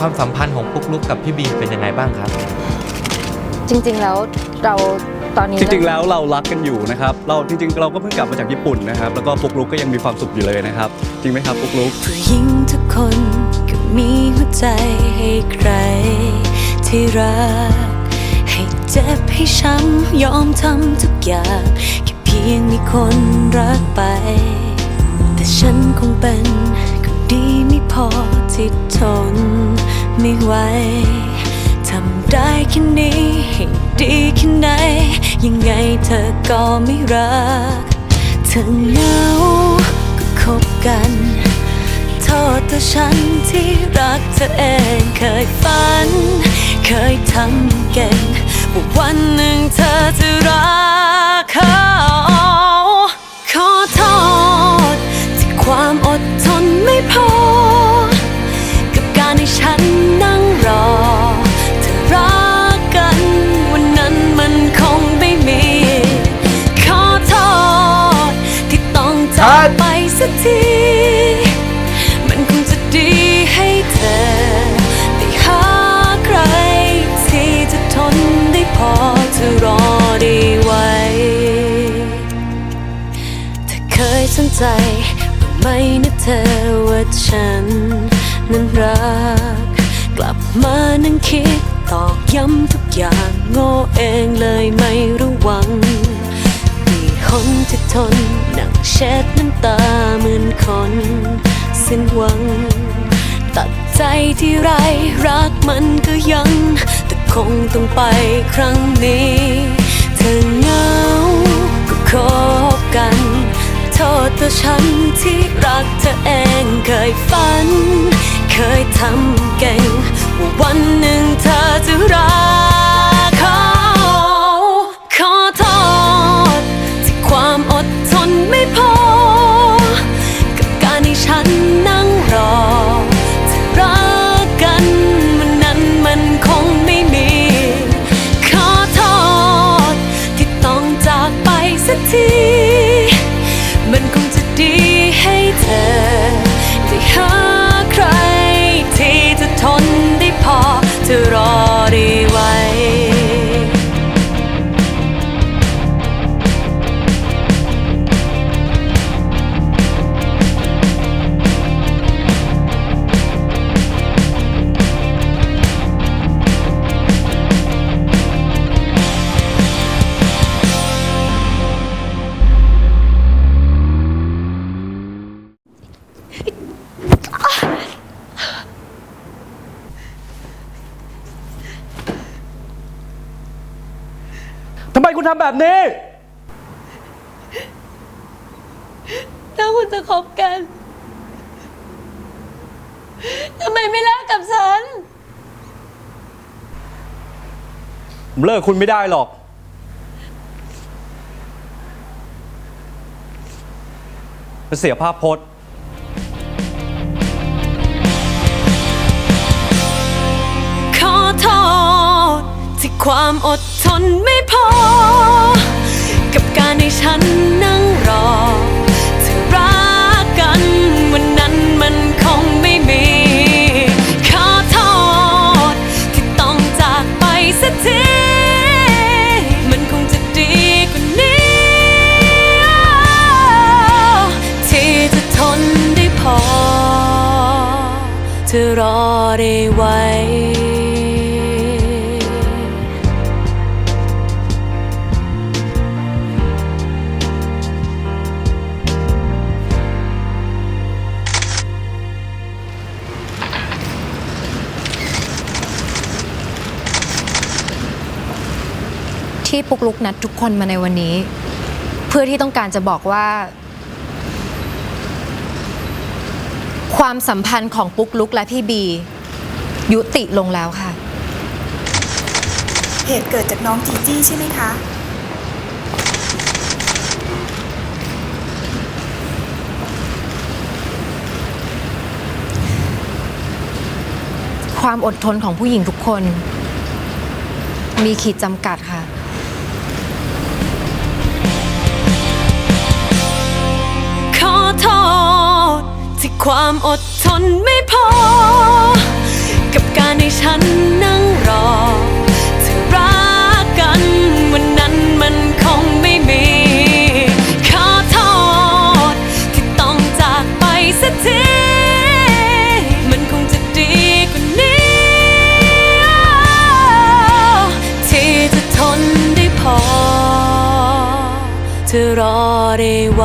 ความสัมพันธ์ของปุ๊กลุกกับพี่บีเป็นยังไงบ้างครับ จริงๆแล้วเราตอนนี้จริงๆแล้วเรารักกันอยู่นะครับ เราจริงๆเราก็เพิ่งกลับมาจากญี่ปุ่นนะครับ แล้วก็ปุกลุกก็ยังมีความสุขอยู่เลยนะครับ จริงไหมครับปุกลุกผู้หญิงทุกคนก็มีหัวใจให้ใคร ที่รัก ให้เจ็บให้ช้ำยอมทำทุกอย่างแค่เพียงมีคนรักไป แต่ฉันคงเป็นคนดีไม่พอที่ทน ไม่ไหวทำได้แค่นี้ให้ดีแค่ไหน ยังไงเธอก็ไม่รัก เธอเหงาก็คบกันโทษตัวฉันที่รักเธอเองเคยฝัน เคยทำเก่งว่าวันหนึ่งเธอจะรักเขาขอโทษที่ความอดทนไม่พอ สักที มันคงจะดีให้เธอได้หาใคร ที่จะทนได้พอจะรอได้ไวเธอเคยสนใจไหมนะเธอว่าฉัน นั้นรัก กลับมานั่งคิดตอกย้ำทุกอย่างโง่เองเลยไม่ระวัง มีคนที่ทนนั่งเช็ด น้ำตาเหมือนคนสิ้นหวัง ตัดใจที่ไรรักมันก็ยัง แต่คงต้องไปครั้งนี้ เธอเหงาก็คบกัน โทษตัวฉันที่รักเธอเองเคยฝัน เคยทำเก่งว่าวันหนึ่งเธอจะรักำไมคุณทำแบบนี้ ถ้าคุณจะคบกัน ทำไมไม่เลิกกับฉัน ผมเลิกคุณไม่ได้หรอก มันเสียภาพพจน์ ความอดทนไม่พอ กับการให้ฉันนั่งรอเธอรักกันวันนั้นมันคงไม่มีขอโทษที่ต้องจากไปสักทีมันคงจะดีกว่านี้ ที่จะทนได้พอ เธอรอได้ไว้ ที่ปุกลุกนัดทุกคนมาในวันนี้ เพื่อที่ต้องการจะบอกว่า ความสัมพันธ์ของปุกลุกและพี่บี ยุติลงแล้วค่ะ เหตุเกิดจากน้องจีจี้ใช่ไหมคะ ความอดทนของผู้หญิงทุกคน มีขีดจำกัดค่ะ ความอดทนไม่พอ กับการให้ฉันนั่งรอเธอรักกันวันนั้นมันคงไม่มีขอโทษที่ต้องจากไปสักทีมันคงจะดีกว่านี้ ที่จะทนได้พอ เธอรอได้ไว